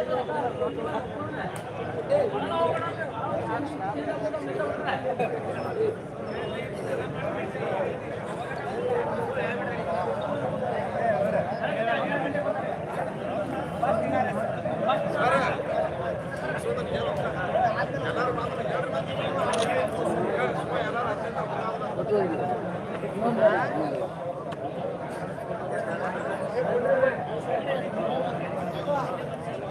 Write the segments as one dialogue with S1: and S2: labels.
S1: ಇವತ್ತೇನು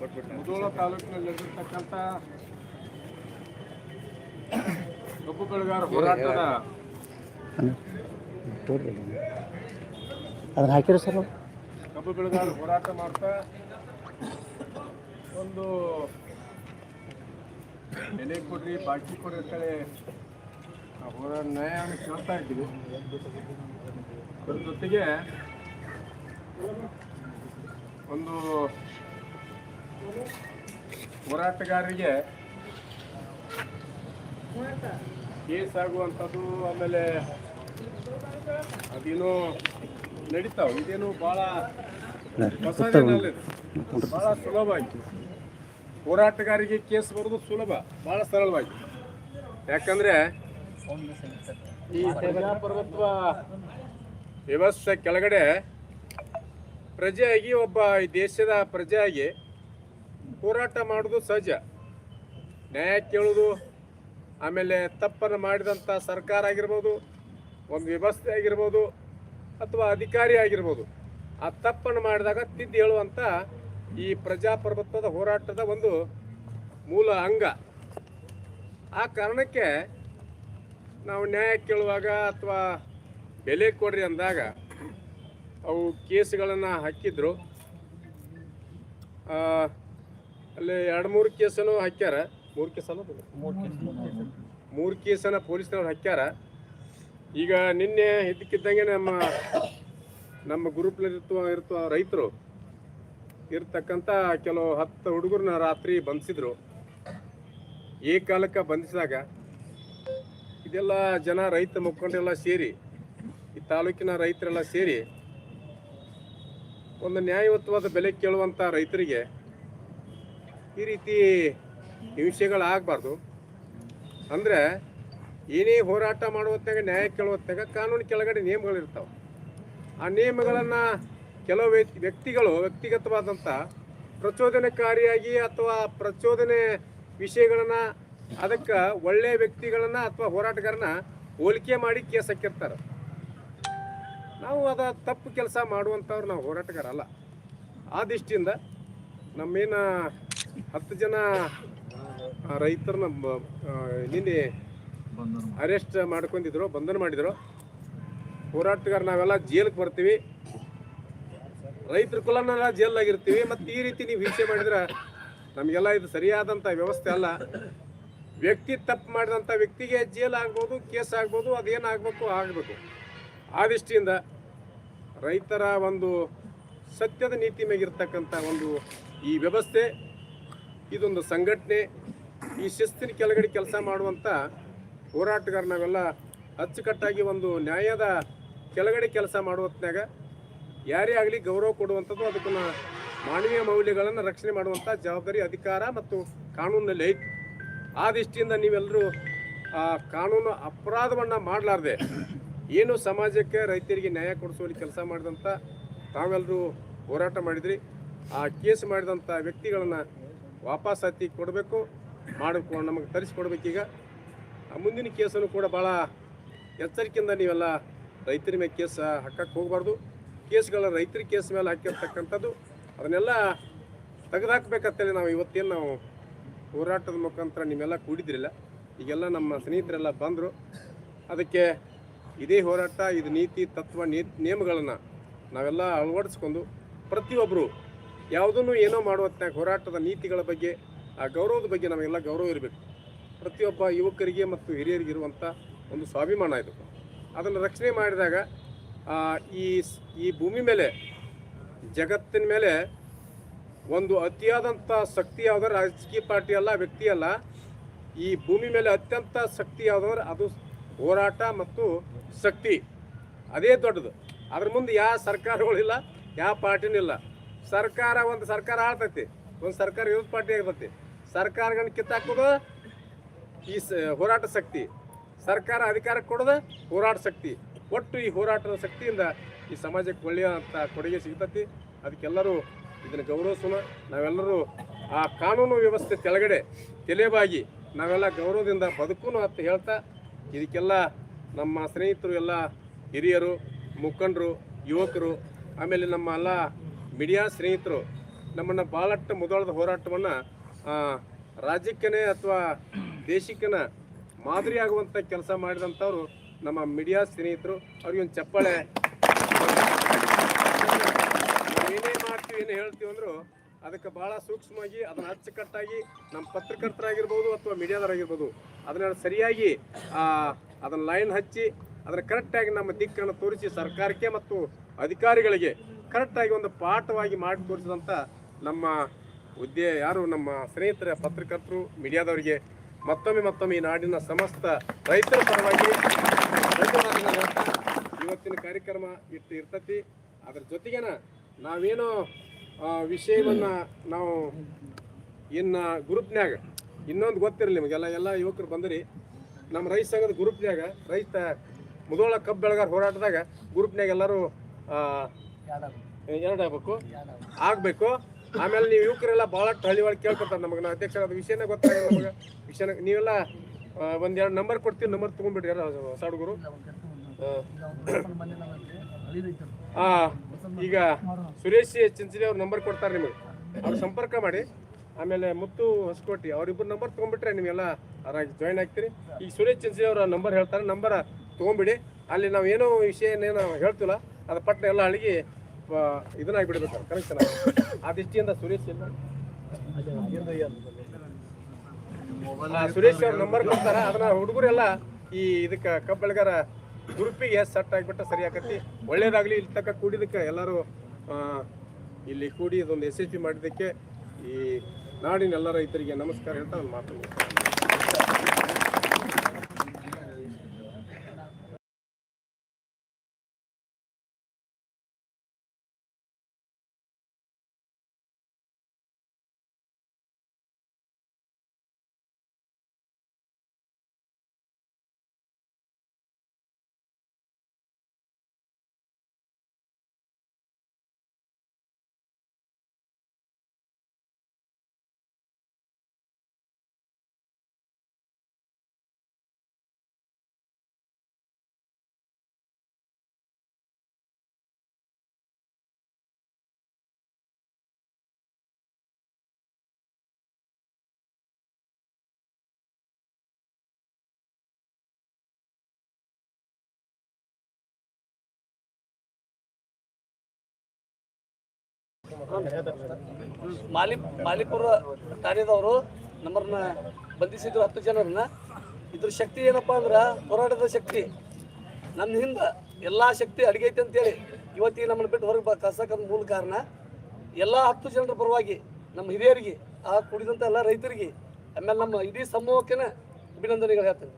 S1: ಮುಧೋಳ ತಾಲೂಕಿನಲ್ಲಿರ್ತಕ್ಕಂಥ ಕಬ್ಬು ಬೆಳೆಗಾರ ಹೋರಾಟದ
S2: ಅದನ್ನ ಹಾಕಿರೋ ಸರ್
S1: ಕಬ್ಬು ಬೆಳೆಗಾರ ಹೋರಾಟ ಮಾಡ್ತಾ ಒಂದು ಬೆಲೆ ಕೊಡ್ರಿ ಬಾಕಿ ಕೊಡ್ರಿ ಅಂತೇಳಿ ಆ ಹೋರಾಟ ನ್ಯಾಯವನ್ನು ಕೇಳ್ತಾ ಇದ್ದೀವಿ. ಅದ್ರ ಜೊತೆಗೆ ಒಂದು ಹೋರಾಟಗಾರರಿಗೆ ಕೇಸ್ ಆಗುವಂಥದ್ದು ಆಮೇಲೆ ಅದೇನು ನಡೀತಾವ. ಇದೇನು ಭಾಳ. ಭಾಳ ಸುಲಭ ಆಯ್ತು. ಹೋರಾಟಗಾರರಿಗೆ ಕೇಸ್ ಬರೋದು ಸುಲಭ, ಭಾಳ ಸರಳವಾಗಿ. ಯಾಕಂದ್ರೆ ಈ ಪ್ರಜಾಪ್ರಭುತ್ವ ವ್ಯವಸ್ಥೆ ಕೆಳಗಡೆ ಪ್ರಜೆಯಾಗಿ, ಒಬ್ಬ ಈ ದೇಶದ ಪ್ರಜೆಯಾಗಿ ಹೋರಾಟ ಮಾಡೋದು ಸಹಜ. ನ್ಯಾಯ ಕೇಳೋದು ಆಮೇಲೆ ತಪ್ಪನ್ನು ಮಾಡಿದಂಥ ಸರ್ಕಾರ ಆಗಿರ್ಬೋದು, ಒಂದು ವ್ಯವಸ್ಥೆ ಆಗಿರ್ಬೋದು, ಅಥವಾ ಅಧಿಕಾರಿ ಆಗಿರ್ಬೋದು, ಆ ತಪ್ಪನ್ನು ಮಾಡಿದಾಗ ತಿದ್ದು ಹೇಳುವಂಥ ಈ ಪ್ರಜಾಪ್ರಭುತ್ವದ ಹೋರಾಟದ ಒಂದು ಮೂಲ ಅಂಗ. ಆ ಕಾರಣಕ್ಕೆ ನಾವು ನ್ಯಾಯ ಕೇಳುವಾಗ ಅಥವಾ ಬೆಲೆ ಕೊಡ್ರಿ ಅಂದಾಗ ಅವು ಕೇಸ್ಗಳನ್ನು ಹಾಕಿದ್ರು. ಅಲ್ಲಿ ಎರಡು ಮೂರು ಕೇಸನ್ನು ಹಾಕ್ಯಾರ. ಮೂರು ಕೇಸಲ್ಲ ಮೂರು ಕೇಸನ ಪೊಲೀಸ್ನವ್ರು ಹಾಕ್ಯಾರ. ಈಗ ನಿನ್ನೆ ಇದ್ದಕ್ಕಿದ್ದಂಗೆ ನಮ್ಮ ನಮ್ಮ ಗ್ರೂಪ್ನಲ್ಲಿರ್ತವ ಇರ್ತ ರೈತರು ಇರ್ತಕ್ಕಂಥ ಕೆಲವು ಹತ್ತು ಹುಡುಗರನ್ನ ರಾತ್ರಿ ಬಂಧಿಸಿದ್ರು. ಏಕಾಲಕ್ಕೆ ಬಂಧಿಸಿದಾಗ ಇದೆಲ್ಲ ಜನ ರೈತ ಮುಖಂಡರೆಲ್ಲ ಸೇರಿ ಈ ತಾಲೂಕಿನ ರೈತರೆಲ್ಲ ಸೇರಿ ಒಂದು ನ್ಯಾಯಯುತವಾದ ಬೆಲೆ ಕೇಳುವಂಥ ರೈತರಿಗೆ ಈ ರೀತಿ ಹಿಂಸೆಗಳಾಗಬಾರ್ದು. ಅಂದರೆ ಏನೇ ಹೋರಾಟ ಮಾಡುವತ್ತಾಗ ನ್ಯಾಯ ಕೇಳುವತ್ತಾಗ ಕಾನೂನು ಕೆಳಗಡೆ ನಿಯಮಗಳಿರ್ತಾವೆ. ಆ ನಿಯಮಗಳನ್ನು ಕೆಲವು ವ್ಯಕ್ತಿ- ವ್ಯಕ್ತಿಗಳು ವ್ಯಕ್ತಿಗತವಾದಂಥ ಪ್ರಚೋದನಕಾರಿಯಾಗಿ ಅಥವಾ ಪ್ರಚೋದನೆ ವಿಷಯಗಳನ್ನು, ಅದಕ್ಕೆ ಒಳ್ಳೆಯ ವ್ಯಕ್ತಿಗಳನ್ನು ಅಥವಾ ಹೋರಾಟಗಾರನ ಹೋಲಿಕೆ ಮಾಡಿ ಕೇಸ್ ಹಾಕಿರ್ತಾರೆ ನಾವು ಅದ ತಪ್ಪು ಕೆಲಸ ಮಾಡುವಂಥವ್ರು ನಾವು ಹೋರಾಟಗಾರ ಅಲ್ಲ ಆ ದೃಷ್ಟಿಯಿಂದ ನಮ್ಮೇನ ಹತ್ತು ಜನ ರೈತರನ್ನ ನಿನ್ನೆ ಅರೆಸ್ಟ್ ಮಾಡ್ಕೊಂಡಿದ್ರು, ಬಂಧನ ಮಾಡಿದರು. ಹೋರಾಟಗಾರ, ನಾವೆಲ್ಲ ಜೈಲಿಗೆ ಬರ್ತೀವಿ. ರೈತರ ಕುಲನೆಲ್ಲ ಜೈಲಾಗಿರ್ತೀವಿ ಮತ್ತು ಈ ರೀತಿ ನೀವು ಹಿಂಸೆ ಮಾಡಿದ್ರೆ ನಮಗೆಲ್ಲ ಇದು ಸರಿಯಾದಂಥ ವ್ಯವಸ್ಥೆ ಅಲ್ಲ. ವ್ಯಕ್ತಿ ತಪ್ಪು ಮಾಡಿದಂಥ ವ್ಯಕ್ತಿಗೆ ಜೇಲ್ ಆಗ್ಬೋದು, ಕೇಸ್ ಆಗ್ಬೋದು ಅದೇನಾಗಬೇಕು ಆಗಬೇಕು ಆ ದೃಷ್ಟಿಯಿಂದ ರೈತರ ಒಂದು ಸತ್ಯದ ನೀತಿ ಮೇಗಿರ್ತಕ್ಕಂಥ ಒಂದು ಈ ವ್ಯವಸ್ಥೆ ಇದೊಂದು ಸಂಘಟನೆ, ಈ ಶಿಸ್ತಿನ ಕೆಳಗಡೆ ಕೆಲಸ ಮಾಡುವಂಥ ಹೋರಾಟಗಾರ ನಾವೆಲ್ಲ ಅಚ್ಚುಕಟ್ಟಾಗಿ ಒಂದು ನ್ಯಾಯದ ಕೆಳಗಡೆ ಕೆಲಸ ಮಾಡುವತ್ನಾಗ ಯಾರೇ ಆಗಲಿ ಗೌರವ ಕೊಡುವಂಥದ್ದು ಅದಕ್ಕನ್ನ ಮಾನವೀಯ ಮೌಲ್ಯಗಳನ್ನು ರಕ್ಷಣೆ ಮಾಡುವಂಥ ಜವಾಬ್ದಾರಿ, ಅಧಿಕಾರ ಮತ್ತು ಕಾನೂನಿನಲ್ಲಿ ಐತಿ. ಆ ದೃಷ್ಟಿಯಿಂದ ನೀವೆಲ್ಲರೂ ಆ ಕಾನೂನು ಅಪರಾಧವನ್ನು ಮಾಡಲಾರ್ದೆ, ಏನು ಸಮಾಜಕ್ಕೆ ರೈತರಿಗೆ ನ್ಯಾಯ ಕೊಡಿಸುವಲ್ಲಿ ಕೆಲಸ ಮಾಡಿದಂಥ ತಾವೆಲ್ಲರೂ ಹೋರಾಟ ಮಾಡಿದ್ರಿ. ಆ ಕೇಸ್ ಮಾಡಿದಂಥ ವ್ಯಕ್ತಿಗಳನ್ನು ವಾಪಸ್ ಹತ್ತಿ ಕೊಡಬೇಕು, ಮಾಡಿಕೊಂಡು ನಮಗೆ ತರಿಸ್ಕೊಡ್ಬೇಕೀಗ ಆ ಮುಂದಿನ ಕೇಸನ್ನು ಕೂಡ ಭಾಳ ಎಚ್ಚರಿಕೆಯಿಂದ ನೀವೆಲ್ಲ ರೈತರ ಮೇಲೆ ಕೇಸ್ ಹಾಕಕ್ಕೆ ಹೋಗಬಾರ್ದು. ಕೇಸ್ಗಳ ರೈತರ ಕೇಸ್ ಮೇಲೆ ಹಾಕಿರ್ತಕ್ಕಂಥದ್ದು, ಅದನ್ನೆಲ್ಲ ತೆಗೆದುಹಾಕ್ಬೇಕಂತೇಳಿ ನಾವು ಇವತ್ತೇನು ನಾವು ಹೋರಾಟದ ಮುಖಾಂತರ ನೀವೆಲ್ಲ ಕೂಡಿದ್ರಿಲ್ಲ. ಈಗೆಲ್ಲ ನಮ್ಮ ಸ್ನೇಹಿತರೆಲ್ಲ ಬಂದರು. ಅದಕ್ಕೆ ಇದೇ ಹೋರಾಟ, ಇದು ನೀತಿ, ತತ್ವ, ನೀ, ನಿಯಮಗಳನ್ನು ನಾವೆಲ್ಲ ಅಳವಡಿಸ್ಕೊಂಡು ಪ್ರತಿಯೊಬ್ಬರು ಯಾವುದನ್ನು ಏನೋ ಮಾಡುವತ್ತಾಗ ಹೋರಾಟದ ನೀತಿಗಳ ಬಗ್ಗೆ, ಆ ಗೌರವದ ಬಗ್ಗೆ ನಮಗೆಲ್ಲ ಗೌರವ ಇರಬೇಕು. ಪ್ರತಿಯೊಬ್ಬ ಯುವಕರಿಗೆ ಮತ್ತು ಹಿರಿಯರಿಗೆ ಇರುವಂಥ ಒಂದು ಸ್ವಾಭಿಮಾನ ಇದು. ಅದನ್ನು ರಕ್ಷಣೆ ಮಾಡಿದಾಗ ಈ ಈ ಭೂಮಿ ಮೇಲೆ, ಜಗತ್ತಿನ ಮೇಲೆ ಒಂದು ಅತಿಯಾದಂಥ ಶಕ್ತಿ ಯಾವುದಾದ್ರೆ, ರಾಜಕೀಯ ಪಾರ್ಟಿ ಅಲ್ಲ, ವ್ಯಕ್ತಿ ಅಲ್ಲ, ಈ ಭೂಮಿ ಮೇಲೆ ಅತ್ಯಂತ ಶಕ್ತಿ ಯಾವುದಾದ್ರೆ, ಅದು ಹೋರಾಟ ಮತ್ತು ಶಕ್ತಿ. ಅದೇ ದೊಡ್ಡದು. ಅದ್ರ ಮುಂದೆ ಯಾವ ಸರ್ಕಾರಗಳಿಲ್ಲ, ಯಾವ ಪಾರ್ಟಿನೂ ಇಲ್ಲ. ಸರ್ಕಾರ ಒಂದು ಸರ್ಕಾರ ಆಳ್ತೈತಿ, ಒಂದು ಸರ್ಕಾರ ವಿರೋಧ ಪಾರ್ಟಿ ಆಗಿರ್ತೈತಿ ಸರ್ಕಾರಗಳನ್ನ ಕಿತ್ತಾಕೋದು ಈ ಹೋರಾಟ ಶಕ್ತಿ. ಸರ್ಕಾರ ಅಧಿಕಾರಕ್ಕೆ ಕೊಡೋದು ಹೋರಾಟ ಶಕ್ತಿ. ಒಟ್ಟು ಈ ಹೋರಾಟದ ಶಕ್ತಿಯಿಂದ ಈ ಸಮಾಜಕ್ಕೆ ಒಳ್ಳೆಯಂಥ ಕೊಡುಗೆ ಸಿಗ್ತತಿ. ಅದಕ್ಕೆಲ್ಲರೂ ಇದನ್ನು ಗೌರವಿಸೋಣ. ನಾವೆಲ್ಲರೂ ಆ ಕಾನೂನು ವ್ಯವಸ್ಥೆ ಕೆಳಗಡೆ ತಲೆಬಾಗಿ ನಾವೆಲ್ಲ ಗೌರವದಿಂದ ಬದುಕೂನು ಅಂತ ಹೇಳ್ತಾ, ಇದಕ್ಕೆಲ್ಲ ನಮ್ಮ ಸ್ನೇಹಿತರು ಎಲ್ಲ ಹಿರಿಯರು, ಮುಖಂಡರು, ಯುವಕರು, ಆಮೇಲೆ ನಮ್ಮ ಎಲ್ಲ ಮೀಡಿಯಾ ಸ್ನೇಹಿತರು ನಮ್ಮನ್ನು ಭಾಳಷ್ಟು ಮುದೋಳದ ಹೋರಾಟವನ್ನು ರಾಜ್ಯಕ್ಕೇ ಅಥವಾ ದೇಶಕ್ಕನ ಮಾದರಿಯಾಗುವಂಥ ಕೆಲಸ ಮಾಡಿದಂಥವ್ರು ನಮ್ಮ ಮೀಡಿಯಾ ಸ್ನೇಹಿತರು. ಅವ್ರಿಗೆ ಒಂದು ಚಪ್ಪಾಳೆ ಏನೇ ಮಾಡ್ತೀವಿ, ಏನು ಹೇಳ್ತೀವಿ ಅಂದರು ಅದಕ್ಕೆ ಭಾಳ ಸೂಕ್ಷ್ಮವಾಗಿ, ಅದನ್ನ ಅಚ್ಚುಕಟ್ಟಾಗಿ ನಮ್ಮ ಪತ್ರಕರ್ತರಾಗಿರ್ಬೋದು ಅಥವಾ ಮೀಡಿಯಾದವರಾಗಿರ್ಬೋದು, ಅದನ್ನ ಸರಿಯಾಗಿ ಅದನ್ನು ಲೈನ್ ಹಚ್ಚಿ, ಅದನ್ನು ಕರೆಕ್ಟಾಗಿ ನಮ್ಮ ದಿಕ್ಕನ್ನು ತೋರಿಸಿ ಸರ್ಕಾರಕ್ಕೆ ಮತ್ತು ಅಧಿಕಾರಿಗಳಿಗೆ ಕರೆಕ್ಟಾಗಿ ಒಂದು ಪಾಠವಾಗಿ ಮಾಡಿ ತೋರಿಸಿದಂಥ ನಮ್ಮ ಉದ್ಯ ಯಾರು ನಮ್ಮ ಸ್ನೇಹಿತರ ಪತ್ರಕರ್ತರು ಮೀಡಿಯಾದವರಿಗೆ ಮತ್ತೊಮ್ಮೆ ಮತ್ತೊಮ್ಮೆ ಈ ನಾಡಿನ ಸಮಸ್ತ ರೈತರ ಪರವಾಗಿ ಇವತ್ತಿನ ಕಾರ್ಯಕ್ರಮ ಇಟ್ಟು ಇರ್ತತಿ. ಅದ್ರ ಜೊತೆಗೇನ ನಾವೇನೋ ವಿಷಯವನ್ನ ನಾವು ಇನ್ನ ಗ್ರೂಪ್ನ್ಯಾಗ ಇನ್ನೊಂದು ಗೊತ್ತಿರಲಿ ನಿಮಗೆಲ್ಲ ಎಲ್ಲ ಯುವಕರು ಬಂದ್ರಿ. ನಮ್ಮ ರೈತ ಸಂಘದ ಗ್ರೂಪ್ನ್ಯಾಗ ರೈತ ಮುದೋಳ ಕಬ್ಬು ಬೆಳಗಾರ ಹೋರಾಟದಾಗ ಗ್ರೂಪ್ನ್ಯಾಗ ಎಲ್ಲರೂ ಎರಡು ಆಗ್ಬೇಕು. ಆಗಬೇಕು. ಆಮೇಲೆ ನೀವು ಯುವಕರೆಲ್ಲ ಬಹಳ ಹಳ್ಳಿ ಒಳಗೆ ಕೇಳ್ಕೊತಾರೆ ನಮಗೆ. ನಾ ಅಧ್ಯಕ್ಷರ ಅದು ವಿಷಯನೇ ಗೊತ್ತಾಗಲ್ಲ ನಮಗೆ. ವಿಷಯನ ನೀವೆಲ್ಲ ಒಂದೆರಡು ನಂಬರ್ ಕೊಡ್ತೀವಿ ನಂಬರ್ ತೊಗೊಂಡ್ಬಿಡ್ರಿ ಯಾರು ಹೊಸ ಹುಡುಗರು. ಆ, ಈಗ ಸುರೇಶ್ ಚಿಂಚಲಿ ಅವ್ರ ನಂಬರ್ ಕೊಡ್ತಾರೆ ನಿಮಗೆ. ಅವ್ರ ಸಂಪರ್ಕ ಮಾಡಿ. ಆಮೇಲೆ ಮುತ್ತು ಹೊಸಕೋಟಿ ಅವ್ರಿಬ್ರು ನಂಬರ್ ತೊಗೊಂಡ್ಬಿಟ್ರೆ ನೀವೆಲ್ಲ ಅದ್ರಾಗ ಜಾಯ್ನ್ ಆಗ್ತೀರಿ. ಈಗ ಸುರೇಶ್ ಚಿಂಚಲಿ ಅವರ ನಂಬರ್ ಹೇಳ್ತಾರೆ. ನಂಬರ್ ತೊಗೊಂಬಿಡಿ ಅಲ್ಲಿ ನಾವು ಏನೋ ವಿಷಯ ಏನೇನೋ ಹೇಳ್ತಿಲ್ಲ. ಅದು ಪಟ್ಟ ಎಲ್ಲ ಹಳಿಗೆ ಇದನ್ನಾಗಿ ಬಿಡಬೇಕು ಕನೆಕ್ಷನ್ ಆ ದೃಷ್ಟಿಯಿಂದ ಸುರೇಶ್ ಇಲ್ಲ. ಸುರೇಶ್ ಅವ್ರ ನಂಬರ್ ಕೊಡ್ತಾರ? ಅದನ್ನ ಹುಡುಗರೆಲ್ಲ ಈ ಇದಕ್ಕೆ ಕಬ್ಬಳಗಾರ ಬೆಳಗಾರ ಗ್ರೂಪಿಗೆ ಸೆಟ್ ಆಗಿಬಿಟ್ಟ ಸರಿ ಆಕತಿ. ಒಳ್ಳೇದಾಗ್ಲಿ, ಇಲ್ಲಿ ತಕ್ಕ ಕೂಡಿದಕ್ಕೆ ಎಲ್ಲರೂ ಇಲ್ಲಿ ಕೂಡಿ ಇದೊಂದು ಎಸ್ ಎಸ್ ಪಿ ಮಾಡಿದ್ದಕ್ಕೆ ಈ ನಾಡಿನ ಎಲ್ಲ ರೈತರಿಗೆ ನಮಸ್ಕಾರ ಹೇಳ್ತಾ ಒಂದು ಮಾತು
S3: ಮಾಲಿ ಮಾಲಿಪುರ ಠಾಣೆದವರು ನಮ್ಮನ್ನ ಬಂಧಿಸಿದ್ರು ಹತ್ತು ಜನರನ್ನ. ಇದ್ರ ಶಕ್ತಿ ಏನಪ್ಪಾ ಅಂದ್ರೆ ಹೋರಾಟದ ಶಕ್ತಿ. ನಮ್ಮ ಹಿಂದೆ ಎಲ್ಲಾ ಶಕ್ತಿ ಅಡಿಗೈತೆ ಅಂತೇಳಿ ಇವತ್ತಿಗೆ ನಮ್ಮನ್ನು ಬಿಟ್ಟು ಹೊರಗೆ ಕಸಕ ಮೂಲ ಕಾರಣ. ಎಲ್ಲಾ ಹತ್ತು ಜನರ ಪರವಾಗಿ ನಮ್ಮ ಹಿರಿಯರಿಗೆ, ಆ ಕುಡಿದಂಥ ಎಲ್ಲ ರೈತರಿಗೆ, ಆಮೇಲೆ ನಮ್ಮ ಇಡೀ ಸಮೂಹಕ್ಕೆ ಅಭಿನಂದನೆಗಳು ಹೇಳ್ತೇನೆ.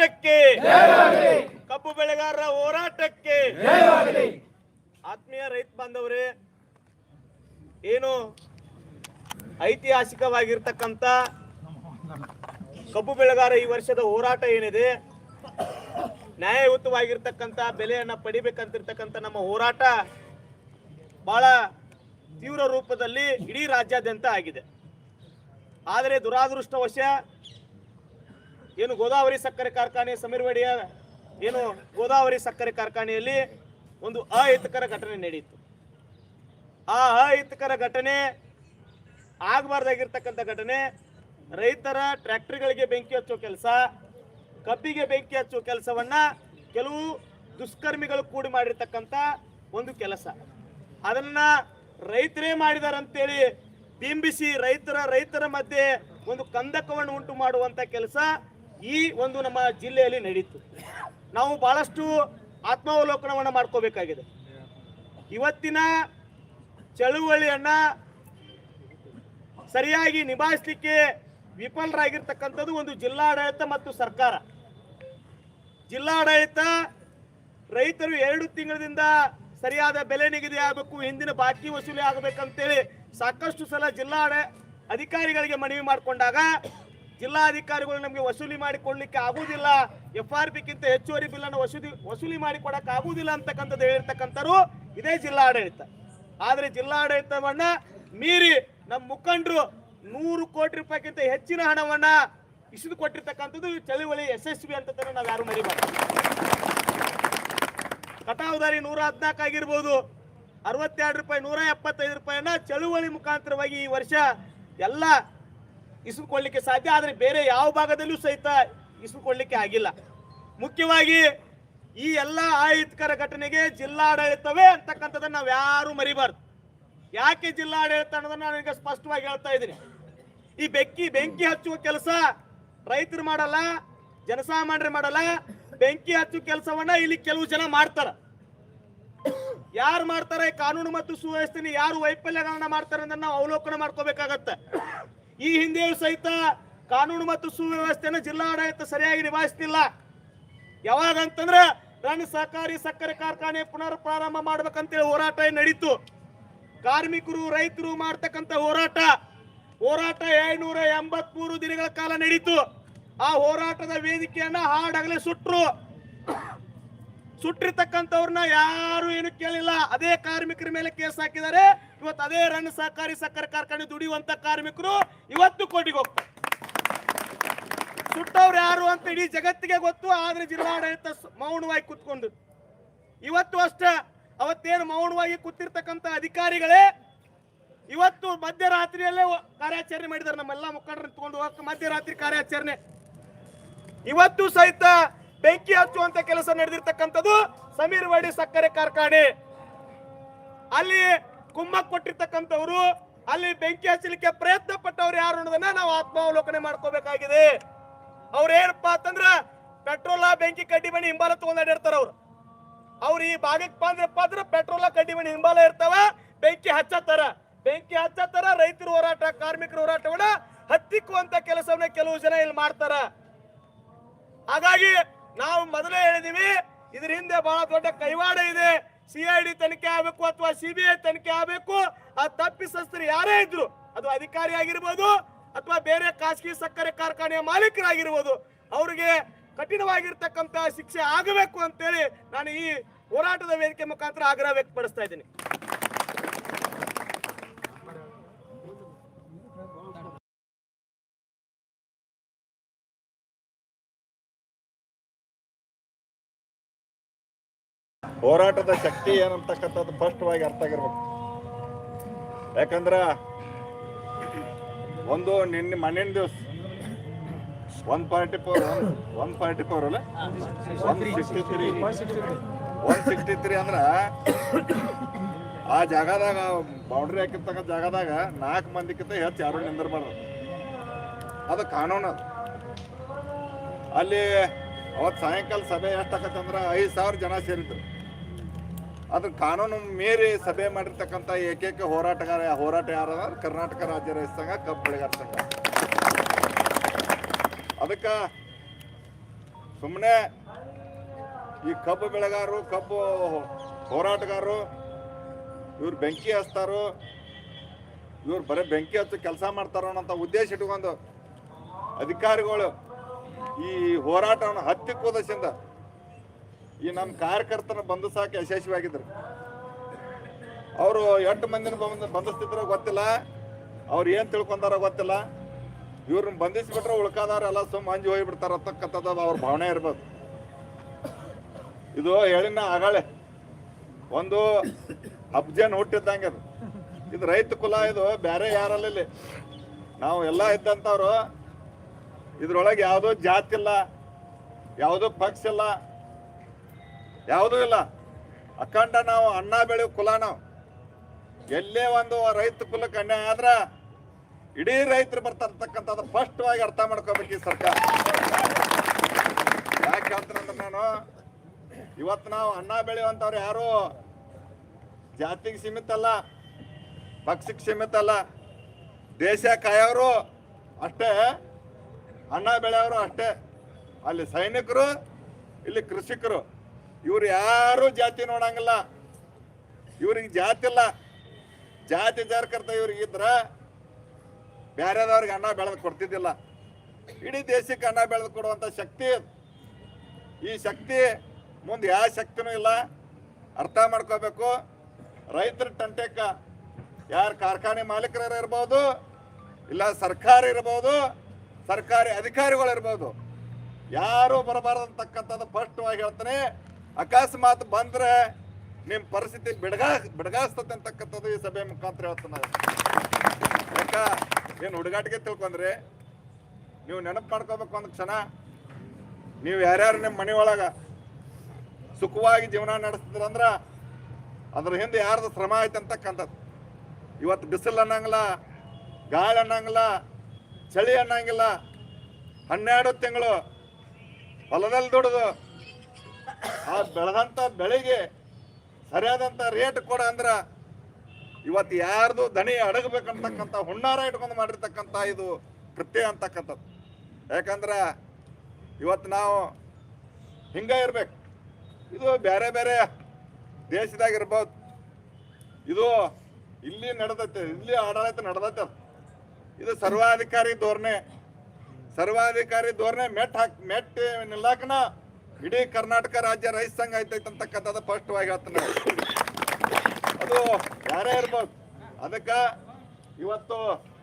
S4: ಹೋರಾಟಕ್ಕೆ. ಕಬ್ಬು ಬೆಳೆಗಾರರ ಹೋರಾಟಕ್ಕೆ. ಆತ್ಮೀಯ ರೈತ ಬಾಂಧವರೇ ಏನು ಐತಿಹಾಸಿಕವಾಗಿರ್ತಕ್ಕಂಥ ಕಬ್ಬು ಬೆಳೆಗಾರ ಈ ವರ್ಷದ ಹೋರಾಟ ಏನಿದೆ ನ್ಯಾಯಯುತವಾಗಿರ್ತಕ್ಕಂಥ ಬೆಲೆಯನ್ನ ಪಡಿಬೇಕಂತಿರ್ತಕ್ಕಂಥ ನಮ್ಮ ಹೋರಾಟ ಬಹಳ ತೀವ್ರ ರೂಪದಲ್ಲಿ ಇಡೀ ರಾಜ್ಯಾದ್ಯಂತ ಆಗಿದೆ. ಆದರೆ ದುರಾದೃಷ್ಟವಶ ಏನು ಗೋದಾವರಿ ಸಕ್ಕರೆ ಕಾರ್ಖಾನೆ ಸಮೀರ್ವಾಡಿಯ ಏನು ಗೋದಾವರಿ ಸಕ್ಕರೆ ಕಾರ್ಖಾನೆಯಲ್ಲಿ ಒಂದು ಅಹಿತಕರ ಘಟನೆ ನಡೆಯಿತು. ಆ ಅಹಿತಕರ ಘಟನೆ ಆಗಬಾರ್ದಾಗಿರ್ತಕ್ಕಂಥ ಘಟನೆ, ರೈತರ ಟ್ರ್ಯಾಕ್ಟರ್ಗಳಿಗೆ ಬೆಂಕಿ ಹಚ್ಚೋ ಕೆಲಸ, ಕಬ್ಬಿಗೆ ಬೆಂಕಿ ಹಚ್ಚೋ ಕೆಲಸವನ್ನ ಕೆಲವು ದುಷ್ಕರ್ಮಿಗಳು ಕೂಡಿ ಮಾಡಿರ್ತಕ್ಕಂಥ ಒಂದು ಕೆಲಸ. ಅದನ್ನ ರೈತರೇ ಮಾಡಿದಾರಂತೇಳಿ ಬಿಂಬಿಸಿ ರೈತರ ರೈತರ ಮಧ್ಯೆ ಒಂದು ಕಂದಕವನ್ನು ಉಂಟು ಮಾಡುವಂತ ಕೆಲಸ ಈ ಒಂದು ನಮ್ಮ ಜಿಲ್ಲೆಯಲ್ಲಿ ನಡೀತು. ನಾವು ಬಹಳಷ್ಟು ಆತ್ಮಾವಲೋಕನವನ್ನು ಮಾಡ್ಕೋಬೇಕಾಗಿದೆ. ಇವತ್ತಿನ ಚಳುವಳಿಯನ್ನ ಸರಿಯಾಗಿ ನಿಭಾಯಿಸಲಿಕ್ಕೆ ವಿಫಲರಾಗಿರ್ತಕ್ಕಂಥದ್ದು ಒಂದು ಜಿಲ್ಲಾಡಳಿತ ಮತ್ತು ಸರ್ಕಾರ. ಜಿಲ್ಲಾಡಳಿತ ರೈತರು ಎರಡು ತಿಂಗಳಿಂದ ಸರಿಯಾದ ಬೆಲೆ ನಿಗದಿ ಆಗಬೇಕು, ಹಿಂದಿನ ಬಾಕಿ ವಸೂಲಿ ಆಗಬೇಕಂತೇಳಿ ಸಾಕಷ್ಟು ಸಲ ಜಿಲ್ಲಾಡ ಅಧಿಕಾರಿಗಳಿಗೆ ಮನವಿ ಮಾಡಿಕೊಂಡಾಗ ಜಿಲ್ಲಾಧಿಕಾರಿಗಳು ನಮಗೆ ವಸೂಲಿ ಮಾಡಿಕೊಳ್ಳಲಿಕ್ಕೆ ಆಗುವುದಿಲ್ಲ. ಎಫ್ ಆರ್ ಪಿಗಿಂತ ಹೆಚ್ಚುವರಿ ಬಿಲ್ಲನ್ನು ವಸೂಲಿ ವಸೂಲಿ ಮಾಡಿಕೊಡಕ್ಕೆ ಆಗುವುದಿಲ್ಲ ಅಂತಕ್ಕಂಥದ್ದು ಹೇಳಿರ್ತಕ್ಕಂಥವ್ರು ಇದೇ ಜಿಲ್ಲಾಡಳಿತ. ಆದರೆ ಜಿಲ್ಲಾಡಳಿತವನ್ನ ಮೀರಿ ನಮ್ಮ ಮುಖಂಡರು ನೂರು ಕೋಟಿ ರೂಪಾಯಿಗಿಂತ ಹೆಚ್ಚಿನ ಹಣವನ್ನ ಇಸಿದು ಕೊಟ್ಟಿರ್ತಕ್ಕಂಥದ್ದು ಚಳುವಳಿ ಯಶಸ್ವಿ ಅಂತ ನಾವು ಯಾರು ಮರಿಬಾರ್ದು. ಕಟಾವುದಾರಿ ನೂರ ಹದಿನಾಲ್ಕು ಆಗಿರ್ಬೋದು. ಅರವತ್ತೆರಡು ರೂಪಾಯಿ, ನೂರ ಎಪ್ಪತ್ತೈದು ರೂಪಾಯಿನ ಚಳುವಳಿ ಮುಖಾಂತರವಾಗಿ ಈ ವರ್ಷ ಎಲ್ಲ ಇಸುಕೊಳ್ಳಿಕ್ಕೆ ಸಾಧ್ಯ, ಆದರೆ ಬೇರೆ ಯಾವ ಭಾಗದಲ್ಲೂ ಸಹಿತ ಇಸ್ಕೊಳ್ಳಿಕ್ಕೆ ಆಗಿಲ್ಲ. ಮುಖ್ಯವಾಗಿ ಈ ಎಲ್ಲ ಅಹಿತಕರ ಘಟನೆಗೆ ಜಿಲ್ಲಾಡಳಿತವೇ ಅಂತಕ್ಕಂಥದ್ದನ್ನ ನಾವು ಯಾರು ಮರಿಬಾರ್ದು. ಯಾಕೆ ಜಿಲ್ಲಾಡಳಿತ ಅನ್ನೋದನ್ನ ನಾನು ಈಗ ಸ್ಪಷ್ಟವಾಗಿ ಹೇಳ್ತಾ ಇದ್ದೀನಿ. ಈ ಬೆಂಕಿ ಬೆಂಕಿ ಹಚ್ಚುವ ಕೆಲಸ ರೈತರು ಮಾಡಲ್ಲ, ಜನಸಾಮಾನ್ಯರು ಮಾಡಲ್ಲ, ಬೆಂಕಿ ಹಚ್ಚುವ ಕೆಲಸವನ್ನ ಇಲ್ಲಿ ಕೆಲವು ಜನ ಮಾಡ್ತಾರ. ಯಾರು ಮಾಡ್ತಾರೆ? ಕಾನೂನು ಮತ್ತು ಸುವ್ಯವಸ್ಥೆನ ಯಾರು ವೈಫಲ್ಯಗಳನ್ನ ಮಾಡ್ತಾರೆ ನಾವು ಅವಲೋಕನ ಮಾಡ್ಕೋಬೇಕಾಗತ್ತೆ. ಈ ಹಿಂದೆಯೂ ಸಹಿತ ಕಾನೂನು ಮತ್ತು ಸುವ್ಯವಸ್ಥೆಯನ್ನು ಜಿಲ್ಲಾಡಳಿತ ಸರಿಯಾಗಿ ನಿಭಾಯಿಸ್ತಿಲ್ಲ. ಯಾವಾಗ ಅಂತಂದ್ರೆ ಸಹಕಾರಿ ಸಕ್ಕರೆ ಕಾರ್ಖಾನೆ ಪುನರ್ ಪ್ರಾರಂಭ ಮಾಡ್ಬೇಕಂತೇಳಿ ಹೋರಾಟ ನಡೀತು? ಕಾರ್ಮಿಕರು, ರೈತರು ಮಾಡ್ತಕ್ಕಂಥ ಹೋರಾಟ ಹೋರಾಟ ಏಳ್ನೂರ ಎಂಬತ್ಮೂರು ದಿನಗಳ ಕಾಲ ನಡೀತು. ಆ ಹೋರಾಟದ ವೇದಿಕೆಯನ್ನ ಹಾಡಾಗಲೇ ಸುಟ್ರು. ಸುಟ್ಟಿರ್ತಕ್ಕಂಥವ್ರನ್ನ ಯಾರು ಏನು ಕೇಳಿಲ್ಲ. ಅದೇ ಕಾರ್ಮಿಕರ ಮೇಲೆ ಕೇಸ್ ಹಾಕಿದ್ದಾರೆ. ಇವತ್ತು ಅದೇ ರನ್ ಸಹಕಾರಿ ಸಕ್ಕರೆ ಕಾರ್ಖಾನೆ ದುಡಿಯುವಂತ ಕಾರ್ಮಿಕರು ಇವತ್ತು ಕೋಟಿಗೆ ಹೋಗ್ತಾರೆ. ಸುಟ್ಟವ್ರು ಯಾರು ಅಂತ ಇಡೀ ಜಗತ್ತಿಗೆ ಗೊತ್ತು, ಆದ್ರೆ ಜಿಲ್ಲಾಡಳಿತ ಮೌನವಾಗಿ ಕುತ್ಕೊಂಡು ಇವತ್ತು ಅಷ್ಟೇ, ಅವತ್ತೇನು ಮೌನವಾಗಿ ಕೂತಿರ್ತಕ್ಕಂಥ ಅಧಿಕಾರಿಗಳೇ ಇವತ್ತು ಮಧ್ಯರಾತ್ರಿಯಲ್ಲೇ ಕಾರ್ಯಾಚರಣೆ ಮಾಡಿದ್ದಾರೆ. ನಮ್ಮೆಲ್ಲ ಮುಖಂಡರು ತಗೊಂಡು ಹೋಗಕ್ಕೆ ಮಧ್ಯರಾತ್ರಿ ಕಾರ್ಯಾಚರಣೆ. ಇವತ್ತು ಸಹಿತ ಬೆಂಕಿ ಹಚ್ಚುವಂತ ಕೆಲಸ ನಡೆದಿರ್ತಕ್ಕಂಥದ್ದು ಸಮೀರ್ವಾಡಿ ಸಕ್ಕರೆ ಕಾರ್ಖಾನೆ. ಅಲ್ಲಿ ಕುಮ್ಮಕ್ ಕೊಟ್ಟಿರ್ತಕ್ಕಂಥವ್ರು, ಅಲ್ಲಿ ಬೆಂಕಿ ಹಚ್ಚಲಿಕ್ಕೆ ಪ್ರಯತ್ನ ಪಟ್ಟವ್ರು ಯಾರು ಅನ್ನೋದನ್ನ ನಾವು ಆತ್ಮಾವಲೋಕನೆ ಮಾಡ್ಕೋಬೇಕಾಗಿದೆ. ಅವ್ರೇನಪ್ಪ ಅಂತಂದ್ರ ಪೆಟ್ರೋಲ್ ಬೆಂಕಿ ಕಡ್ಡಿ ಬಣ್ಣ ಹಿಂಬಾಲ ತಗೊಂಡಾಡಿರ್ತಾರ ಅವ್ರು. ಅವ್ರು ಈ ಭಾಗಕ್ಕೆ ಬಂದ್ರಪ್ಪ ಅಂದ್ರೆ ಪೆಟ್ರೋಲ್ ಕಡ್ಡಿ ಬಣ್ಣ ಹಿಂಬಾಲ ಇರ್ತಾವ, ಬೆಂಕಿ ಹಚ್ಚತ್ತಾರ. ಬೆಂಕಿ ಹಚ್ಚತ್ತಾರ, ರೈತರ ಹೋರಾಟ, ಕಾರ್ಮಿಕರ ಹೋರಾಟವನ್ನ ಹತ್ತಿಕ್ಕುವಂತ ಕೆಲಸವನ್ನ ಕೆಲವು ಜನ ಇಲ್ಲಿ ಮಾಡ್ತಾರ. ಹಾಗಾಗಿ ನಾವು ಮೊದಲೇ ಹೇಳಿದೀವಿ ಇದ್ರ ಹಿಂದೆ ಬಹಳ ದೊಡ್ಡ ಕೈವಾಡ ಇದೆ. ಸಿಐಡಿ ತನಿಖೆ ಆಗಬೇಕು ಅಥವಾ ಸಿಬಿಐ ತನಿಖೆ ಆಗಬೇಕು, ಆ ತಪ್ಪಿಸಸ್ತರು ಯಾರೇ ಇದ್ರು, ಅದು ಅಧಿಕಾರಿ ಆಗಿರ್ಬೋದು ಅಥವಾ ಬೇರೆ ಖಾಸಗಿ ಸಕ್ಕರೆ ಕಾರ್ಖಾನೆಯ ಮಾಲೀಕರಾಗಿರ್ಬೋದು, ಅವರಿಗೆ ಕಠಿಣವಾಗಿರ್ತಕ್ಕಂಥ ಶಿಕ್ಷೆ ಆಗಬೇಕು ಅಂತೇಳಿ ನಾನು ಈ ಹೋರಾಟದ ವೇದಿಕೆ ಮುಖಾಂತರ ಆಗ್ರಹ ವ್ಯಕ್ತಪಡಿಸ್ತಾ ಇದ್ದೀನಿ.
S5: ಹೋರಾಟದ ಶಕ್ತಿ ಏನಂತಕ್ಕಂಥದ್ದು ಸ್ಪಷ್ಟವಾಗಿ ಅರ್ಥ ಆಗಿರ್ಬೇಕು. ಯಾಕಂದ್ರ ಒಂದು ನಿನ್ನೆ ಮಣ್ಣಿನ ದಿವಸ one forty four one forty four ಅಲ್ಲ? One sixty three one sixty three ಅಂದ್ರ ಆ ಜಾಗದಾಗ ಬೌಂಡ್ರಿ ಹಾಕಿರ್ತಕ್ಕಂಥ ಜಾಗದಾಗ ನಾಲ್ಕು ಮಂದಿಕ್ಕಿಂತ ಹೆಚ್ಚು ಯಾರು ನಿಂದಿರ್ಬಾರ್ದು. ಅದು ಕಾನೂನು ಅದು. ಅಲ್ಲಿ ಅವತ್ತು ಸಾಯಂಕಾಲ ಸಭೆ ಎಷ್ಟಾಕತ್ತಂದ್ರೆ ಐದು ಸಾವಿರ ಜನ ಸೇರಿದ್ರು. ಅದ್ರ ಕಾನೂನು ಮೀರಿ ಸಭೆ ಮಾಡಿರ್ತಕ್ಕಂಥ ಏಕೈಕ ಹೋರಾಟಗಾರ ಹೋರಾಟ ಯಾರು ಕರ್ನಾಟಕ ರಾಜ್ಯ ರೈತ ಸಂಘ, ಕಬ್ಬು ಬೆಳೆಗಾರ ಸಂಘ. ಅದಕ್ಕೆ ಸುಮ್ಮನೆ ಈ ಕಬ್ಬು ಬೆಳೆಗಾರರು, ಕಬ್ಬು ಹೋರಾಟಗಾರರು, ಇವ್ರು ಬೆಂಕಿ ಹಚ್ತಾರೋ, ಇವ್ರು ಬರೀ ಬೆಂಕಿ ಹಚ್ಚು ಕೆಲಸ ಮಾಡ್ತಾರೋ ಅನ್ನೋಂಥ ಉದ್ದೇಶ ಇಟ್ಕೊಂಡು ಅಧಿಕಾರಿಗಳು ಈ ಹೋರಾಟವನ್ನು ಹತ್ತಿಕ್ಕೋದಶಿಂದ ಈ ನಮ್ಮ ಕಾರ್ಯಕರ್ತನ ಬಂಧಿಸಾಕ ಯಶಸ್ವಿಯಾಗಿದ್ರು ಅವರು ಎಂಟು ಮಂದಿನ ಬಂಧಿಸ್ತಿದ್ರು ಗೊತ್ತಿಲ್ಲ. ಅವ್ರು ಏನು ತಿಳ್ಕೊಂಡಾರೋ ಗೊತ್ತಿಲ್ಲ. ಇವ್ರನ್ನ ಬಂಧಿಸ್ಬಿಟ್ರೆ ಉಳ್ಕಾದವ್ರೆಲ್ಲ ಸುಮ್ಮ ಅಂಜಿ ಹೋಗಿಬಿಡ್ತಾರ. ಅಂತಕ್ಕಂಥದ್ದು ಅವ್ರ ಭಾವನೆ ಇರ್ಬೋದು. ಇದು ಹೇಳಿನ ಆಗಳೆ ಒಂದು ಅಬ್ಜನ್ ಹುಟ್ಟಿದ್ದಂಗೆ ಅದು. ಇದು ರೈತ ಕುಲ, ಇದು ಬೇರೆ ಯಾರಲ್ಲ ನಾವು ಎಲ್ಲ ಇದ್ದಂಥವ್ರು ಇದ್ರೊಳಗೆ ಯಾವುದೋ ಜಾತಿ ಇಲ್ಲ ಯಾವುದೋ ಪಕ್ಷ ಇಲ್ಲ. ಯಾವುದೂ ಇಲ್ಲ. ಅಖಂಡ ನಾವು ಅನ್ನ ಬೆಳೆ ಕುಲ ನಾವು. ಎಲ್ಲೇ ಒಂದು ರೈತ ಕುಲಕ್ಕೆ ಅನ್ಯಾಯ ಆದ್ರೆ ಇಡೀ ರೈತರು ಫಸ್ಟ್ ಸ್ಪಷ್ಟವಾಗಿ ಅರ್ಥ ಮಾಡ್ಕೋಬೇಕು ಈ ಸರ್ಕಾರ. ಯಾಕೆ ನಾನು ಇವತ್ತು ನಾವು ಅನ್ನ ಬೆಳೆಯುವಂಥವ್ರು ಯಾರು ಜಾತಿಗೆ ಸೀಮಿತ ಅಲ್ಲ, ಪಕ್ಷಕ್ಕೆ ಸೀಮಿತ ಅಲ್ಲ. ದೇಶ ಕಾಯೋರು ಅಷ್ಟೇ ಅನ್ನ ಬೆಳೆಯೋರು ಅಷ್ಟೇ. ಅಲ್ಲಿ ಸೈನಿಕರು, ಇಲ್ಲಿ ಕೃಷಿಕರು. ಇವ್ರು ಯಾರು ಜಾತಿ ನೋಡಂಗಿಲ್ಲ. ಇವ್ರಿಗೆ ಜಾತಿ ಇಲ್ಲ. ಜಾತಿ ಜಾರಕರ್ತ ಇವ್ರಿಗೆ ಇದ್ರ ಬೇರೆದವ್ರಿಗೆ ಅನ್ನ ಬೆಳೆದು ಕೊಡ್ತಿದ್ದಿಲ್ಲ. ಇಡೀ ದೇಶಕ್ಕೆ ಅನ್ನ ಬೆಳೆದು ಕೊಡುವಂತ ಶಕ್ತಿ ಈ ಶಕ್ತಿ ಮುಂದೆ ಯಾವ ಶಕ್ತಿನೂ ಇಲ್ಲ. ಅರ್ಥ ಮಾಡ್ಕೋಬೇಕು. ರೈತರ ಟಂಟೆಕ್ಕ ಯಾರು ಕಾರ್ಖಾನೆ ಮಾಲೀಕರ ಇರ್ಬೋದು, ಇಲ್ಲ ಸರ್ಕಾರ ಇರ್ಬೋದು, ಸರ್ಕಾರಿ ಅಧಿಕಾರಿಗಳು ಇರ್ಬೋದು. ಯಾರು ಬರಬಾರ್ದಂತಕ್ಕಂಥದ್ದು ಸ್ಪಷ್ಟವಾಗಿ ಹೇಳ್ತಾನೆ. ಅಕಸ್ಮಾತ್ ಬಂದ್ರೆ ನಿಮ್ಮ ಪರಿಸ್ಥಿತಿ ಬಿಡಗಾ ಬಿಡಗಾಸ್ತತೆ ಅಂತಕ್ಕಂಥದ್ದು ಈ ಸಭೆ ಮುಖಾಂತರ ಹೇಳ್ತಾನ. ಯಾಕ? ಏನು ಹುಡುಗಾಟಿಗೆ ತಿಳ್ಕೊಂಡ್ರಿ? ನೀವು ನೆನಪು ಮಾಡ್ಕೋಬೇಕು ಒಂದು ಕ್ಷಣ. ನೀವು ಯಾರ್ಯಾರು ನಿಮ್ಮ ಒಳಗ ಸುಖವಾಗಿ ಜೀವನ ನಡೆಸ್ತಿದ್ರಂದ್ರ ಅದ್ರ ಹಿಂದೆ ಯಾರ್ದು ಶ್ರಮ ಐತೆ ಅಂತಕ್ಕಂಥದ್ದು. ಇವತ್ತು ಬಿಸಿಲು ಅನ್ನಂಗಿಲ್ಲ, ಗಾಳಿ ಅನ್ನಂಗಿಲ್ಲ, ಚಳಿ ಅನ್ನಂಗಿಲ್ಲ. ಹನ್ನೆರಡು ತಿಂಗಳು ಹೊಲದಲ್ಲಿ ದುಡಿದು ಆ ಬೆಳೆದಂತ ಬೆಳೆಗೆ ಸರಿಯಾದಂತ ರೇಟ್ ಕೊಡ ಅಂದ್ರ ಇವತ್ತು ಯಾರ್ದು ದಣಿ ಅಡಗಬೇಕಂತಕ್ಕಂಥ ಹುಣ್ಣಾರ ಇಟ್ಕೊಂಡು ಮಾಡಿರ್ತಕ್ಕಂಥ ಇದು ಕೃತ್ಯ ಅಂತಕ್ಕಂಥದ್ದು. ಯಾಕಂದ್ರ ಇವತ್ತು ನಾವು ಹಿಂಗೆ ಇರ್ಬೇಕು. ಇದು ಬೇರೆ ಬೇರೆ ದೇಶದಾಗ ಇರ್ಬೋದು. ಇದು ಇಲ್ಲಿ ನಡೆದತ್ತೆ ಇಲ್ಲಿ ಆಡಳಿತ ನಡೆದತ್ತೆ ಇದು ಸರ್ವಾಧಿಕಾರಿ ಧೋರಣೆ ಸರ್ವಾಧಿಕಾರಿ ಧೋರಣೆ ಮೆಟ್ ಹಾಕಿ ಮೆಟ್ ನಿಲ್ಲಾಕನ ಇಡೀ ಕರ್ನಾಟಕ ರಾಜ್ಯ ರೈತ ಸಂಘ ಐತೈತೆ ಅಂತಕ್ಕಂಥದ್ದು ಸ್ಪಷ್ಟವಾಗಿ ಹೇಳ್ತಾನೆ ಅದು ಯಾರೇ ಇರ್ಬೋದು. ಅದಕ್ಕ ಇವತ್ತು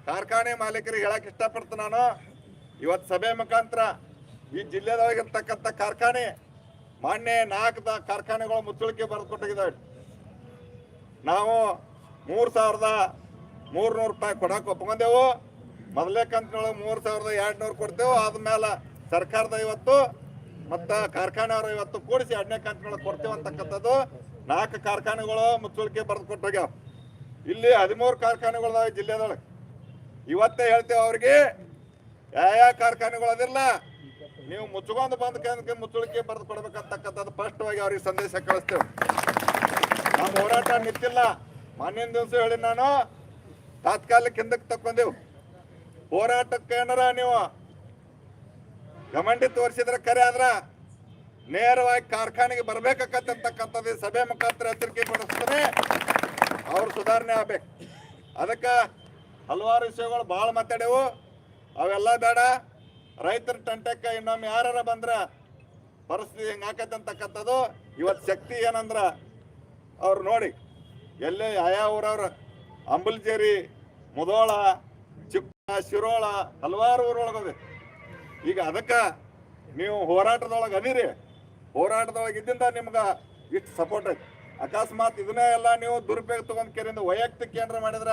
S5: ಕಾರ್ಖಾನೆ ಮಾಲೀಕರಿಗೆ ಹೇಳಕ್ ಇಷ್ಟಪಡ್ತೀನಿ ನಾನು. ಇವತ್ತು ಸಭೆ ಮುಖಾಂತರ ಈ ಜಿಲ್ಲೆದೊಳಗಿರ್ತಕ್ಕಂಥ ಕಾರ್ಖಾನೆ ಮಾನ್ಯ ನಾಲ್ಕು ಕಾರ್ಖಾನೆಗಳು ಮುಚ್ಚಳಿಕೆ ಬರೆದುಕೊಟ್ಟಿದ್ದಾವೆ ನಾವು ಮೂರು ಸಾವಿರದ ಮೂರ್ನೂರು ರೂಪಾಯಿ ಕೊಡಕ್ಕೆ ಒಪ್ಕೊಂಡೆವು. ಮೊದಲೇ ಕಂತಿನೊಳಗೆ ಮೂರು ಸಾವಿರದ ಎರಡು ನೂರು ಕೊಡ್ತೇವೆ. ಆದ್ಮೇಲೆ ಸರ್ಕಾರದ ಇವತ್ತು ಮತ್ತು ಕಾರ್ಖಾನೆಯವರು ಇವತ್ತು ಕೂಡಿಸಿ ಎರಡನೇ ಕಂತುಗಳು ಕೊಡ್ತೇವೆ ಅಂತಕ್ಕಂಥದ್ದು. ನಾಲ್ಕು ಕಾರ್ಖಾನೆಗಳು ಮುಚ್ಚುವಳಿಕೆ ಬರೆದು ಕೊಟ್ಟೋಗ್ಯಾವ. ಇಲ್ಲಿ ಹದಿಮೂರು ಕಾರ್ಖಾನೆಗಳು ಜಿಲ್ಲೆದೊಳಗೆ. ಇವತ್ತೇ ಹೇಳ್ತೇವೆ ಅವ್ರಿಗೆ ಯಾವ ಕಾರ್ಖಾನೆಗಳು ಅದಿಲ್ಲ ನೀವು ಮುಚ್ಕೊಂಡು ಬಂದ ಕಾರಣಕ್ಕೆ ಮುಚ್ಚುಳಿಕೆ ಬರೆದು ಕೊಡ್ಬೇಕಂತಕ್ಕಂಥದ್ದು ಸ್ಪಷ್ಟವಾಗಿ ಅವ್ರಿಗೆ ಸಂದೇಶ ಕಳಿಸ್ತೇವೆ. ನಮ್ಮ ಹೋರಾಟ ನಿಂತಿಲ್ಲ. ಮಾನ್ಯನ ದಿವಸ ಹೇಳಿ ನಾನು, ತಾತ್ಕಾಲಿಕ ಹಿಂದಕ್ಕೆ ತಕ್ಕೊಂಡೆವು ಹೋರಾಟಕ್ಕೆ ಏನಾರ ನೀವು ಗಮಂಡಿ ತೋರಿಸಿದ್ರೆ ಕರೆ ಆದ್ರ ನೇರವಾಗಿ ಕಾರ್ಖಾನೆಗೆ ಬರ್ಬೇಕಂತಕ್ಕಂಥದ್ದು ಸಭೆ ಮುಖಾಂತರ ಎಚ್ಚರಿಕೆ ಪಡಿಸ್ತಾರೆ ಅವ್ರು ಸುಧಾರಣೆ ಆಗ್ಬೇಕು. ಅದಕ್ಕೆ ಹಲವಾರು ವಿಷಯಗಳು ಭಾಳ ಮಾತಾಡೆವು ಅವೆಲ್ಲ ಬೇಡ. ರೈತರ ತಂಟಕ್ಕೆ ಇನ್ನೊಮ್ಮೆ ಯಾರ ಬಂದ್ರ ಪರಿಸ್ಥಿತಿ ಹೆಂಗಾಕತ್ತೆ ಅಂತಕ್ಕಂಥದ್ದು ಇವತ್ತು ಶಕ್ತಿ ಏನಂದ್ರ ಅವ್ರು ನೋಡಿ, ಎಲ್ಲೇ ಆಯಾ ಊರವ್ರು? ಅಂಬಲ್ಜೇರಿ, ಮುದೋಳ ಚಿಕ್ಕ ಶಿರೋಳ, ಹಲವಾರು ಊರೊಳಗದೆ ಈಗ ಅದಕ್ಕೆ ನೀವು ಹೋರಾಟದೊಳಗೆ ಅದಿರಿ. ಹೋರಾಟದೊಳಗೆ ಇದ್ದಿಂದ ನಿಮ್ಗೆ ಇಷ್ಟು ಸಪೋರ್ಟ್ ಐತಿ. ಅಕಸ್ಮಾತ್ ಇದನ್ನೇ ಎಲ್ಲ ನೀವು ದುರುಪಯೋಗ ತಗೊಂಡ್ ಕೇರಿಂದ ವೈಯಕ್ತಿಕ ಏನಾರ ಮಾಡಿದ್ರ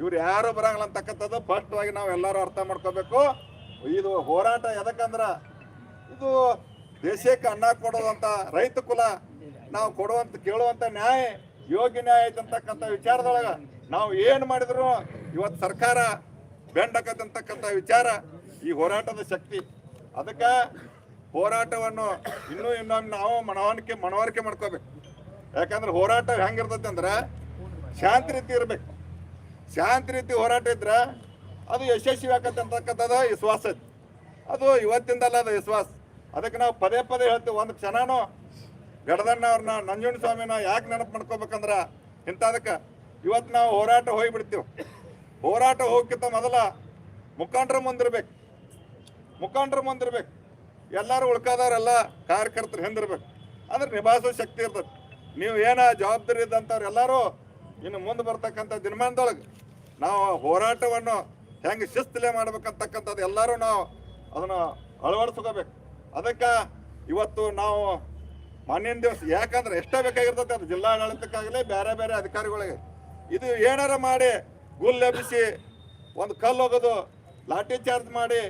S5: ಇವ್ರು ಯಾರು ಬರಂಗಿಲ್ಲ ಅಂತಕ್ಕಂಥದ್ದು ಸ್ಪಷ್ಟವಾಗಿ ನಾವು ಎಲ್ಲರೂ ಅರ್ಥ ಮಾಡ್ಕೋಬೇಕು. ಇದು ಹೋರಾಟ ಎದಕ್ಕಂದ್ರ ಇದು ದೇಶಕ್ಕೆ ಅನ್ನ ಕೊಡೋದಂತ ರೈತ ಕುಲ ನಾವು ಕೊಡುವಂತ ಕೇಳುವಂತ ನ್ಯಾಯ ಯೋಗ್ಯ ನ್ಯಾಯ ಐತೆ ವಿಚಾರದೊಳಗ ನಾವು ಏನು ಮಾಡಿದ್ರು ಇವತ್ತು ಸರ್ಕಾರ ಬೆಂಡಕತ್ತಂತಕ್ಕಂಥ ವಿಚಾರ ಈ ಹೋರಾಟದ ಶಕ್ತಿ. ಅದಕ್ಕೆ ಹೋರಾಟವನ್ನು ಇನ್ನೂ ಇನ್ನೊಮ್ಮೆ ನಾವು ಮನವರಿಕೆ ಮನವರಿಕೆ ಮಾಡ್ಕೋಬೇಕು. ಯಾಕಂದ್ರೆ ಹೋರಾಟ ಹೆಂಗಿರ್ತೈತೆ ಅಂದ್ರೆ ಶಾಂತ ರೀತಿ ಇರ್ಬೇಕು. ಶಾಂತ ರೀತಿ ಹೋರಾಟ ಇದ್ರೆ ಅದು ಯಶಸ್ವಿ ಆಗತ್ತೆ ಅಂತಕ್ಕಂಥದ್ದು ವಿಶ್ವಾಸ ಐತಿ. ಅದು ಇವತ್ತಿಂದಲ್ಲ ಅದು ವಿಶ್ವಾಸ. ಅದಕ್ಕೆ ನಾವು ಪದೇ ಪದೇ ಹೇಳ್ತೀವಿ. ಒಂದು ಕ್ಷಣನೂ ಗಡದಣ್ಣ ಅವ್ರನ್ನ, ನಂಜುಂಡ ಸ್ವಾಮಿನ ಯಾಕೆ ನೆನಪು ಮಾಡ್ಕೋಬೇಕಂದ್ರ ಇಂಥದಕ್ಕೆ ಇವತ್ತು ನಾವು ಹೋರಾಟ ಹೋಗಿಬಿಡ್ತೀವಿ. ಹೋರಾಟ ಹೋಗಕ್ಕಿಂತ ಮೊದಲ ಮುಖಂಡ್ರ ಮುಂದಿರ್ಬೇಕು. ಮುಖಂಡರ ಮುಂದಿರ್ಬೇಕು. ಎಲ್ಲರೂ ಉಳ್ಕಾದವ್ರೆಲ್ಲ ಕಾರ್ಯಕರ್ತರು ಹಿಂದಿರ್ಬೇಕು. ಅಂದ್ರೆ ನಿಭಾಯಿಸೋ ಶಕ್ತಿ ಇರ್ತದೆ. ನೀವು ಏನ ಜವಾಬ್ದಾರಿ ಇದ್ದಂಥವ್ರು ಎಲ್ಲರೂ ಇನ್ನು ಮುಂದೆ ಬರ್ತಕ್ಕಂಥ ದಿನಮಾನದೊಳಗೆ ನಾವು ಹೋರಾಟವನ್ನು ಹೆಂಗೆ ಶಿಸ್ತಿಲೆ ಮಾಡ್ಬೇಕಂತಕ್ಕಂಥದ್ದು ಎಲ್ಲರೂ ನಾವು ಅದನ್ನು ಅಳವಡಿಸ್ಕೋಬೇಕು. ಅದಕ್ಕೆ ಇವತ್ತು ನಾವು ಮಾನ್ಯನ ದಿವಸ ಯಾಕಂದ್ರೆ ಎಷ್ಟೇ ಬೇಕಾಗಿರ್ತದೆ ಅದು ಜಿಲ್ಲಾಡಳಿತಕ್ಕಾಗಲಿ ಬೇರೆ ಬೇರೆ ಅಧಿಕಾರಿಗಳಿಗೆ. ಇದು ಏನಾರ ಮಾಡಿ ಗುಲ್ ಎಬ್ಬಿಸಿ ಒಂದು ಕಲ್ಲು ಹೋಗೋದು ಲಾಠಿ ಚಾರ್ಜ್ ಮಾಡಿ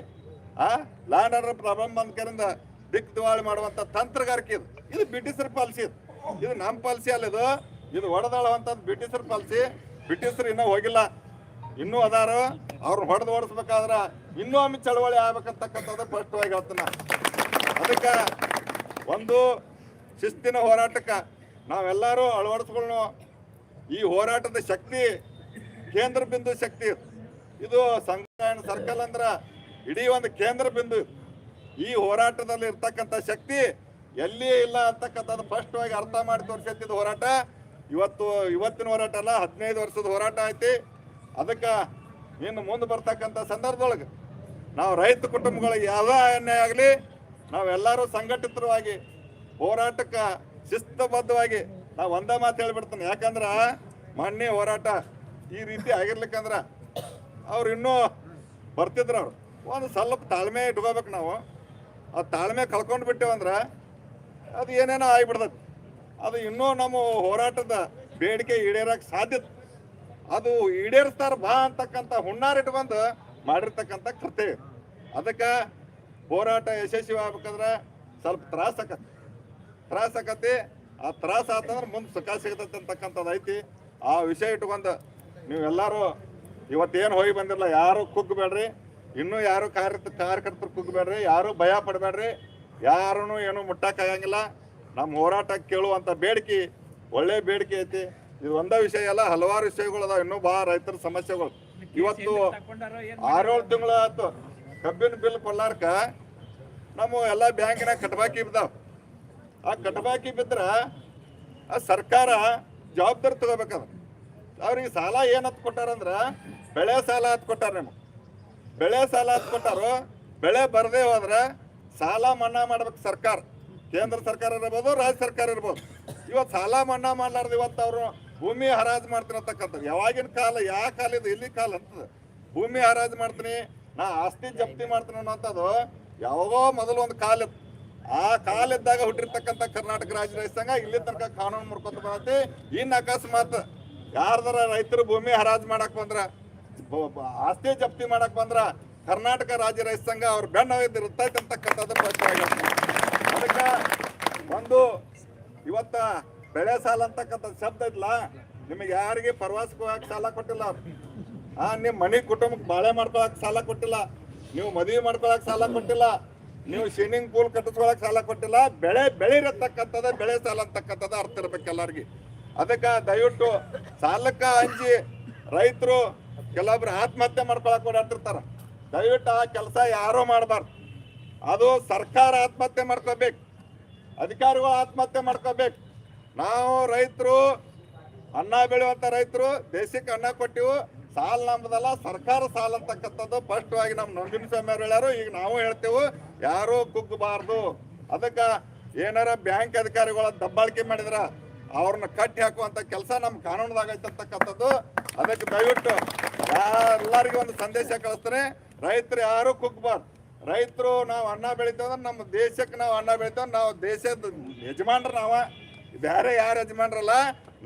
S5: ಆ? ಲ್ಯಾಂಡ್ ಆರ್ಡರ್ ಪ್ರಾಬ್ಲಮ್ ಬಂದ್ಕರಿಂದ ದಿಕ್ ದಿವಾಳಿ ಮಾಡುವಂತ ತಂತ್ರಗಾರಿಕೆ ಇದು. ಇದು ಬ್ರಿಟಿಷರ ಪಾಲಿಸಿ ಇದು. ಇದು ನಮ್ಮ ಪಾಲಿಸಿ ಅಲ್ಲ ಇದು. ಇದು ಹೊಡೆದಾಳುವಂಥದ್ದು ಬ್ರಿಟಿಷರ ಪಾಲಿಸಿ. ಬ್ರಿಟಿಷರು ಇನ್ನೂ ಹೋಗಿಲ್ಲ. ಇನ್ನೂ ಅದಾರ. ಅವ್ರನ್ನ ಹೊಡೆದು ಓಡಿಸ್ಬೇಕಾದ್ರ ಇನ್ನೂ ಒಮ್ಮೆ ಚಳವಳಿ ಆಗ್ಬೇಕಂತಕ್ಕಂಥದ್ದು ಸ್ಪಷ್ಟವಾಗಿ ಹೇಳ್ತೀನಿ ಅದಕ್ಕೆ ಒಂದು ಶಿಸ್ತಿನ ಹೋರಾಟಕ್ಕೆ ನಾವೆಲ್ಲರೂ ಅಳವಡಿಸ್ಕೊಳ್ಳೋ ಈ ಹೋರಾಟದ ಶಕ್ತಿ ಕೇಂದ್ರ ಬಿಂದು ಶಕ್ತಿ ಇದು. ಸಂಘ ಸರ್ಕಲ್ ಅಂದ್ರ ಇಡೀ ಒಂದು ಕೇಂದ್ರ ಬಿಂದು ಈ ಹೋರಾಟದಲ್ಲಿ ಇರ್ತಕ್ಕಂಥ ಶಕ್ತಿ ಎಲ್ಲಿಯೇ ಇಲ್ಲ ಅಂತಕ್ಕಂಥದ್ದು ಸ್ಪಷ್ಟವಾಗಿ ಅರ್ಥ ಮಾಡಿ ತೋರಿಸಿದ್ದ ಹೋರಾಟ. ಇವತ್ತು, ಇವತ್ತಿನ ಹೋರಾಟ ಅಲ್ಲ, ಹದಿನೈದು ವರ್ಷದ ಹೋರಾಟ ಐತಿ. ಅದಕ್ಕೆ ಇನ್ನು ಮುಂದೆ ಬರ್ತಕ್ಕಂಥ ಸಂದರ್ಭದೊಳಗೆ ನಾವು ರೈತ ಕುಟುಂಬಗಳಿಗೆ ಯಾವ ಎಣ್ಣೆ ಆಗಲಿ ನಾವೆಲ್ಲರೂ ಸಂಘಟಿತವಾಗಿ ಹೋರಾಟಕ್ಕೆ ಶಿಸ್ತಬದ್ಧವಾಗಿ ನಾವು ಒಂದೇ ಮಾತು ಹೇಳ್ಬಿಡ್ತಾನೆ. ಯಾಕಂದ್ರೆ ಮೊನ್ನೆ ಹೋರಾಟ ಈ ರೀತಿ ಆಗಿರ್ಲಿಕ್ಕಂದ್ರೆ ಅವ್ರು ಇನ್ನೂ ಬರ್ತಿದ್ರು ಅವ್ರು. ಒಂದು ಸ್ವಲ್ಪ ತಾಳ್ಮೆ ಇಟ್ಕೋಬೇಕು ನಾವು. ಆ ತಾಳ್ಮೆ ಕಳ್ಕೊಂಡು ಬಿಟ್ಟೇವಂದ್ರೆ ಅದು ಏನೇನೋ ಆಗಿಬಿಡ್ತದೆ. ಅದು ಇನ್ನೂ ನಮ್ಮ ಹೋರಾಟದ ಬೇಡಿಕೆ ಈಡೇರಕ್ಕೆ ಸಾಧ್ಯತೆ ಅದು ಈಡೇರಿಸ್ತಾರ ಬಾ ಅಂತಕ್ಕಂಥ ಇಟ್ಕೊಂಡು ಮಾಡಿರ್ತಕ್ಕಂಥ ಕರ್ತವ್ಯ ಅದಕ್ಕೆ ಹೋರಾಟ ಯಶಸ್ವಿ ಆಗ್ಬೇಕಂದ್ರೆ ಸ್ವಲ್ಪ ತ್ರಾಸ ಆಕತಿ ತ್ರಾಸ ಆಕತಿ ಆ ತ್ರಾಸ ಆತಂದ್ರೆ ಮುಂದೆ ಸುಖ ಸಿಗತೈತೆ ಅಂತಕ್ಕಂಥದ್ದು ಐತಿ. ಆ ವಿಷಯ ಇಟ್ಕೊಂಡು ನೀವೆಲ್ಲರೂ ಇವತ್ತೇನು ಹೋಗಿ ಬಂದಿರಲ್ಲ ಯಾರು ಕುಗ್ಬೇಡ್ರಿ ಇನ್ನೂ ಯಾರು ಕಾರ್ಯ ಕಾರ್ಯಕರ್ತರು ಕುಗ್ಬೇಡ್ರಿ, ಯಾರು ಭಯ ಪಡಬೇಡ್ರಿ ಯಾರೂ ಏನು ಮುಟ್ಟಕ್ಕಾಗಂಗಿಲ್ಲ ನಮ್ಮ ಹೋರಾಟ ಕೇಳುವಂಥ ಬೇಡಿಕೆ, ಒಳ್ಳೆ ಬೇಡಿಕೆ ಐತಿ. ಇದು ಒಂದೇ ವಿಷಯ ಅಲ್ಲ, ಹಲವಾರು ವಿಷಯಗಳು ಅದಾವ. ಇನ್ನೂ ಭಾಳ ರೈತರ ಸಮಸ್ಯೆಗಳು. ಇವತ್ತು ಆರೇಳು ತಿಂಗಳು ಆಯ್ತು. ಕಬ್ಬಿನ ಬಿಲ್ ಕೊಡ್ಲಾರ್ಕ ನಮ್ಮ ಎಲ್ಲ ಬ್ಯಾಂಕಿನಾಗ ಕಟ್ಬಾಕಿ ಬಿದ್ದಾವ. ಆ ಕಟ್ಬಾಕಿ ಬಿದ್ರ ಆ ಸರ್ಕಾರ ಜವಾಬ್ದಾರಿ ತಗೋಬೇಕದ. ಅವ್ರಿಗೆ ಸಾಲ ಏನತ್ ಕೊಟ್ಟಾರಂದ್ರ ಬೆಳೆ ಸಾಲ ಹತ್ ಕೊಟ್ಟಾರ ನಿಮಗೆ. ಬೆಳೆ ಸಾಲ ಹತ್ ಕೊಟ್ಟಾರು ಬೆಳೆ ಬರದೇ ಹೋದ್ರೆ ಸಾಲ ಮನ್ನಾ ಮಾಡ್ಬೇಕು ಸರ್ಕಾರ. ಕೇಂದ್ರ ಸರ್ಕಾರ ಇರ್ಬೋದು, ರಾಜ್ಯ ಸರ್ಕಾರ ಇರ್ಬೋದು. ಇವತ್ತು ಸಾಲ ಮನ್ನಾ ಮಾಡ್ಲಾರ್ದು ಇವತ್ತು ಅವರು ಭೂಮಿ ಹರಾಜು ಮಾಡ್ತಿರತಕ್ಕಂಥದ್ದು ಯಾವಾಗಿನ ಕಾಲ ಯಾವ ಕಾಲ ಇದು ಇಲ್ಲಿ ಕಾಲ ಅಂತದ ಭೂಮಿ ಹರಾಜು ಮಾಡ್ತೀನಿ, ನಾ ಆಸ್ತಿ ಜಪ್ತಿ ಮಾಡ್ತೀನಿ ಅನ್ನೋಂಥದ್ದು ಯಾವಾಗೋ ಮೊದಲು ಒಂದು ಕಾಲ ಆ ಆ ಕಾಲಿದ್ದಾಗ ಹುಟ್ಟಿರ್ತಕ್ಕಂಥ ಕರ್ನಾಟಕ ರಾಜ್ಯ ರೈತ ಸಂಘ ಇಲ್ಲಿ ತನಕ ಕಾನೂನು ಮುರ್ಕೊತ ಬರತಿ ಇನ್ನು ಅಕಸ್ಮಾತ್ ಯಾರ್ದಾರ ರೈತರು ಭೂಮಿ ಹರಾಜು ಮಾಡಕ್ ಬಂದ್ರ ಆಸ್ತಿ ಜಪ್ತಿ ಮಾಡಕ್ ಬಂದ್ರ ಕರ್ನಾಟಕ ರಾಜ್ಯ ರೈತ ಸಂಘ ಅವ್ರ ಬೆನ್ನ ಇರ್ತೈತೆ ಅಂತಕ್ಕಂಥದ್ದು ಸ್ಪಷ್ಟವಾಗಿ ಅದಕ್ಕೆ ಒಂದು ಇವತ್ತ ಬೆಳೆ ಸಾಲ ಅಂತಕ್ಕಂಥ ಶಬ್ದ ಇಲ್ಲ ನಿಮಗೆ ಯಾರಿಗೆ ಪ್ರವಾಸಕ್ಕೆ ಹೋಗಕ್ಕೆ ಸಾಲ ಕೊಟ್ಟಿಲ್ಲ. ಆ ನಿಮ್ಮ ಮನೆ ಕುಟುಂಬಕ್ಕೆ ಬಾಳೆ ಮಾಡ್ಕೊಳಕ್ ಸಾಲ ಕೊಟ್ಟಿಲ್ಲ. ನೀವು ಮದುವೆ ಮಾಡ್ಕೊಳಕ್ ಸಾಲ ಕೊಟ್ಟಿಲ್ಲ. ನೀವು ಸ್ವಿಮ್ಮಿಂಗ್ ಪೂಲ್ ಕಟ್ಟಿಸ್ಕೊಳಕ್ ಸಾಲ ಕೊಟ್ಟಿಲ್ಲ. ಬೆಳೆ ಬೆಳಿರತಕ್ಕಂಥದ್ದು ಬೆಳೆ ಸಾಲ ಅಂತಕ್ಕಂಥದ್ದು ಅರ್ಥ ಇರ್ಬೇಕು ಎಲ್ಲರಿಗೆ. ಅದಕ್ಕೆ ದಯವಿಟ್ಟು ಸಾಲಕ್ಕ ಅಂಜಿ ರೈತರು ಕೆಲವೊಬ್ರು ಆತ್ಮಹತ್ಯೆ ಮಾಡ್ಕೊಳಕ್ ಓಡಾಡ್ತಿರ್ತಾರ ದಯವಿಟ್ಟು ಆ ಕೆಲಸ ಯಾರೂ ಮಾಡಬಾರ್ದು. ಅದು ಸರ್ಕಾರ ಆತ್ಮಹತ್ಯೆ ಮಾಡ್ಕೋಬೇಕು. ಅಧಿಕಾರಿಗಳು ಆತ್ಮಹತ್ಯೆ ಮಾಡ್ಕೋಬೇಕು. ನಾವು ರೈತರು, ಅನ್ನ ಬೆಳೆಯುವಂತ ರೈತರು, ದೇಶಕ್ಕೆ ಅನ್ನ ಕೊಟ್ಟಿವು, ಸಾಲ ನಮ್ಮದಲ್ಲ ಸರ್ಕಾರ ಸಾಲ ಅಂತಕ್ಕಂಥದ್ದು ಸ್ಪಷ್ಟವಾಗಿ ನಮ್ಮ ನೊಂದಿನ ಸ್ವಾಮಿ ಹೇಳ್ಯಾರು. ಈಗ ನಾವು ಹೇಳ್ತೇವೆ, ಯಾರೂ ಕುಗ್ಗಬಾರ್ದು. ಅದಕ್ಕೆ ಏನಾರ ಬ್ಯಾಂಕ್ ಅಧಿಕಾರಿಗಳ ದಬ್ಬಾಳಿಕೆ ಮಾಡಿದ್ರ ಅವ್ರನ್ನ ಕಟ್ಟಿ ಹಾಕುವಂತ ಕೆಲಸ ನಮ್ಮ ಕಾನೂನದಾಗ ಅದಕ್ಕೆ ದಯವಿಟ್ಟು ಎಲ್ಲರಿಗೂ ಒಂದು ಸಂದೇಶ ಕಳಿಸ್ತಾರೆ ರೈತರು ಯಾರು ಕುಗ್ಬಾರ್ದು. ರೈತರು ನಾವು ಅನ್ನ ಬೆಳಿತೇವೆ ನಮ್ಮ ದೇಶಕ್ಕೆ ನಾವು ಅನ್ನ ಬೆಳಿತೇವೆ ನಾವು ದೇಶದ ಯಜಮಾನ್ರು ನಾವ. ಬೇರೆ ಯಾರು ಯಜಮಾನ್ರಲ್ಲ,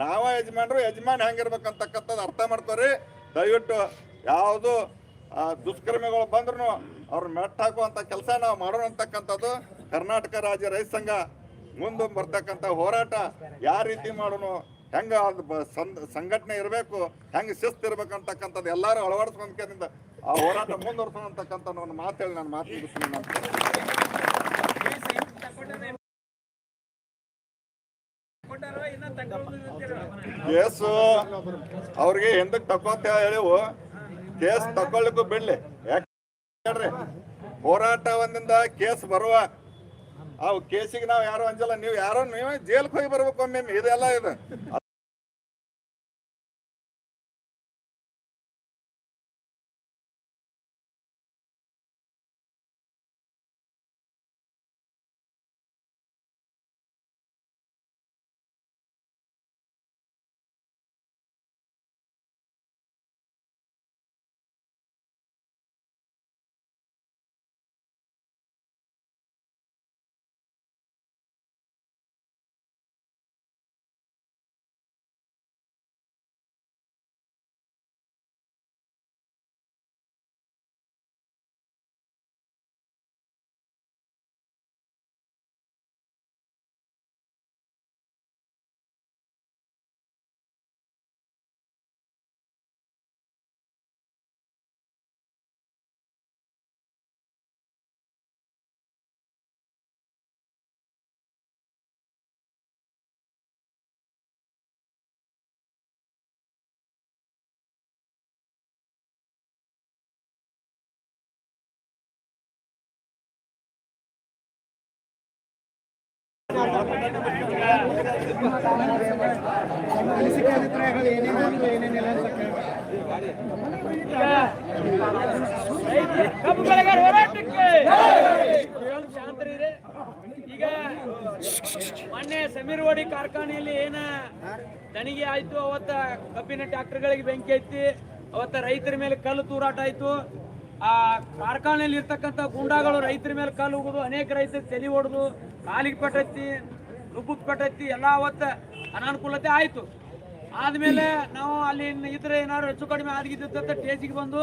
S5: ನಾವ ಯಜಮಾನ್ರು, ಯಜಮಾನ್ ಹೆಂಗಿರ್ಬೇಕಂತಕ್ಕಂಥದ್ದು ಅರ್ಥ ಮಾಡ್ಕೋರಿ. ದಯವಿಟ್ಟು ಯಾವುದು ದುಷ್ಕರ್ಮಿಗಳು ಬಂದ್ರು ಅವ್ರ ಮೆಟ್ಟ ಹಾಕುವಂಥ ಕೆಲಸ ನಾವು ಮಾಡೋಣ ಅಂತಕ್ಕಂಥದ್ದು. ಕರ್ನಾಟಕ ರಾಜ್ಯ ರೈತ ಸಂಘ ಮುಂದೆ ಬರ್ತಕ್ಕಂಥ ಹೋರಾಟ ಯಾವ ರೀತಿ ಮಾಡೋಣ ಹೆಂಗ ಅದು ಸಂಘಟನೆ ಇರಬೇಕು, ಹೆಂಗೆ ಶಿಸ್ತು ಇರಬೇಕು ಅಂತಕ್ಕಂಥದ್ದು ಎಲ್ಲರೂ ಅಳವಡಿಸ್ಕೊಂಡ್ರಿಂದ ಆ ಹೋರಾಟ ಮುಂದುವರ್ಸೋಣ ಅಂತಕ್ಕಂಥ ಒಂದು ಮಾತು ಹೇಳಿ ನಾನು ಮಾತು ಮುಗಿಸ್ತೀನಿ ನಾನು. ಕೇಸು, ಅವ್ರಿಗೆ ಹಿಂದಕ್ಕೆ ತಕೊಂತ ಹೇಳಿವು. ಕೇಸ್ ತಕೊಳ್ಳಿಕ್ಕೂ ಬಿಡ್ಲಿ. ಯಾಕೆ ಹೋರಾಟ ಒಂದಿಂದ ಕೇಸ್ ಬರುವ. ಅವು ಕೇಸಿಗೆ ನಾವು ಯಾರು ಅಂಜಲ್ಲ, ನೀವು ಯಾರೋ, ನೀವೇ ಜೈಲ್ಗೆ ಹೋಗಿ ಬರ್ಬೇಕು ಒಮ್ಮೆ ಇದೆಲ್ಲ ಇದು.
S6: ಕಬ್ಬು ಬೆಳೆಗಾರ ಹೋರಾಟಕ್ಕೆ ಶಾಂತರಿದೆ ಈಗ ಮೊನ್ನೆ ಸಮೀರ್ವಾಡಿ ಕಾರ್ಖಾನೆಯಲ್ಲಿ ಏನ ದಣಿಗೆ ಆಯ್ತು, ಅವತ್ತ ಕಬ್ಬಿನ ಟ್ರಾಕ್ಟರ್ಗಳಿಗೆ ಬೆಂಕಿ ಐತಿ ಅವತ್ತ ರೈತರ ಮೇಲೆ ಕಲ್ಲು ತೂರಾಟ ಆಯ್ತು. ಆ ಕಾರ್ಖಾನೆಯಲ್ಲಿ ಇರ್ತಕ್ಕಂಥ ಗುಂಡಾಗಳು ರೈತರ ಮೇಲೆ ಕಲ್ಲು ಹೋಗುದು ಅನೇಕ ರೈತರು ತಲೆ ಹೊಡೆದು ಕಾಲಿಗೆ ಪಟ್ಟೈತಿ ನುಬ್ಬಕ್ ಪಟ್ಟೈತಿ ಎಲ್ಲ ಅವತ್ತು ಅನಾನುಕೂಲತೆ ಆಯಿತು. ಆದಮೇಲೆ ನಾವು ಅಲ್ಲಿ ಇತರ ಏನಾದ್ರು ಹೆಚ್ಚು ಕಡಿಮೆ ಆಗಿದ್ದಂತ ಟೇಜಿಗೆ ಬಂದು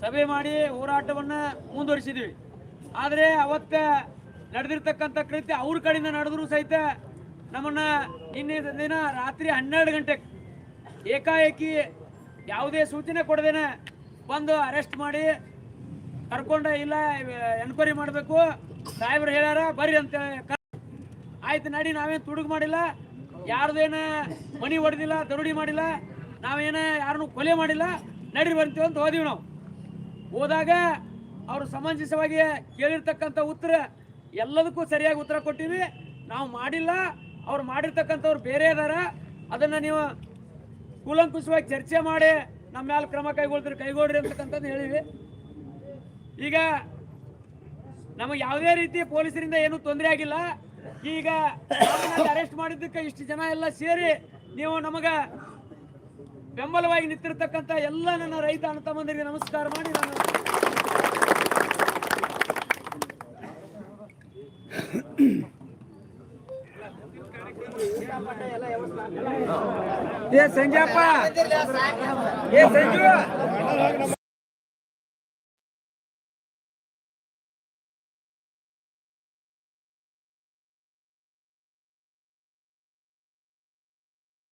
S6: ಸಭೆ ಮಾಡಿ ಹೋರಾಟವನ್ನು ಮುಂದುವರಿಸಿದ್ವಿ. ಆದ್ರೆ ಅವತ್ತು ನಡೆದಿರ್ತಕ್ಕಂಥ ಕೃತ್ಯ ಅವ್ರ ಕಡೆಯಿಂದ ನಡೆದ್ರು ಸಹಿತ ನಮ್ಮನ್ನ ನಿನ್ನೆ ದಿನ ರಾತ್ರಿ ಹನ್ನೆರಡು ಗಂಟೆಗೆ ಏಕಾಏಕಿ ಯಾವುದೇ ಸೂಚನೆ ಕೊಡದೇನೆ ಬಂದು ಅರೆಸ್ಟ್ ಮಾಡಿ ಕರ್ಕೊಂಡ ಇಲ್ಲ ಎನ್ಕ್ವೈರಿ ಮಾಡಬೇಕು. ಸಾಹೇಬ್ರು ಹೇಳ್ಯಾರ, ಬರ್ರಿ ಅಂತ ಕ- ಆಯ್ತು ನಡಿ, ನಾವೇನು ತುಡುಗು ಮಾಡಿಲ್ಲ? ಯಾರ್ದೇನ ಮನಿ ಹೊಡೆದಿಲ್ಲ ದರೋಡಿ ಮಾಡಿಲ್ಲ, ನಾವೇನ ಯಾರನ್ನು ಕೊಲೆ ಮಾಡಿಲ್ಲ? ನಡಿ ಬರ್ತೀವಿ ಅಂತ ಹೋದಿವಿ ನಾವು. ಹೋದಾಗ ಅವರು ಸಮಂಜಸವಾಗಿ ಕೇಳಿರ್ತಕ್ಕಂಥ ಉತ್ತರ ಎಲ್ಲದಕ್ಕೂ ಸರಿಯಾಗಿ ಉತ್ತರ ಕೊಟ್ಟಿವಿ. ನಾವು ಮಾಡಿಲ್ಲ, ಅವ್ರು ಮಾಡಿರ್ತಕ್ಕಂಥವ್ರು ಬೇರೆ ಅದಾರ. ಅದನ್ನ ನೀವು ಕೂಲಂಕುಷವಾಗಿ ಚರ್ಚೆ ಮಾಡಿ, ನಮ್ಮ ಮೇಲೆ ಕ್ರಮ ಕೈಗೊಳ್ತೀರಿ, ಕೈಗೊಳ್ರಿ ಅಂತಕ್ಕಂಥದ್ದು ಹೇಳಿವಿ. ಈಗ ನಮಗೆ ಯಾವುದೇ ರೀತಿ ಪೊಲೀಸರಿಂದ ಏನು ತೊಂದರೆ ಆಗಿಲ್ಲ. ಈಗ ಅರೆಸ್ಟ್ ಮಾಡಿದ್ದಕ್ಕೆ ಇಷ್ಟು ಜನ ಎಲ್ಲ ಸೇರಿ ನೀವು ನಮಗ ಬೆಂಬಲವಾಗಿ ನಿಂತಿರ್ತಕ್ಕಂಥ ಎಲ್ಲ ನನ್ನ ರೈತ ಅಣ್ಣ ತಮ್ಮಂದಿರಿಗೆ ನಮಸ್ಕಾರ ಮಾಡಿ ನಾನು ಏ ಸಂಜಯಪ್ಪ ಏ ಸಂಜು.